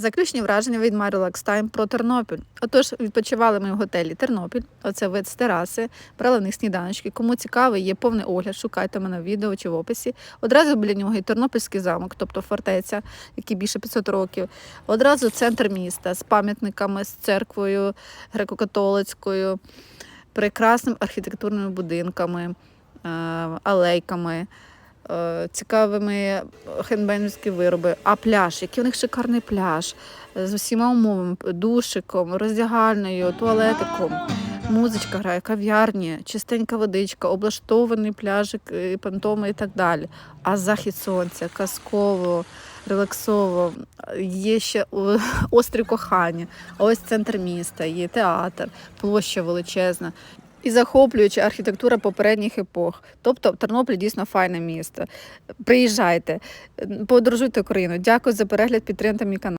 Заключні враження від My Relax Time про Тернопіль. Отож, відпочивали ми в готелі Тернопіль. Оце вид з тераси, брали в них сніданочки. Кому цікавий, є повний огляд. Шукайте мене в відео чи в описі. Одразу біля нього і Тернопільський замок, тобто фортеця, який більше 500 років. Одразу центр міста з пам'ятниками, з церквою греко-католицькою, прекрасними архітектурними будинками, е, алейками цікавими хендбейнерські вироби. А пляж, який у них шикарний пляж е, з усіма умовами, душиком, роздягальною, туалетиком. Музичка грає, кав'ярні, чистенька водичка, облаштований пляжик, е, понтоми і так далі. А захід сонця, казково, релаксово. Є ще о, острів кохання. А ось центр міста, є театр, площа величезна. І захоплююча архітектура попередніх епох. Тобто Тернопіль дійсно файне місто. Приїжджайте, подорожуйте Україну. Дякую за перегляд, підтримайте мій канал.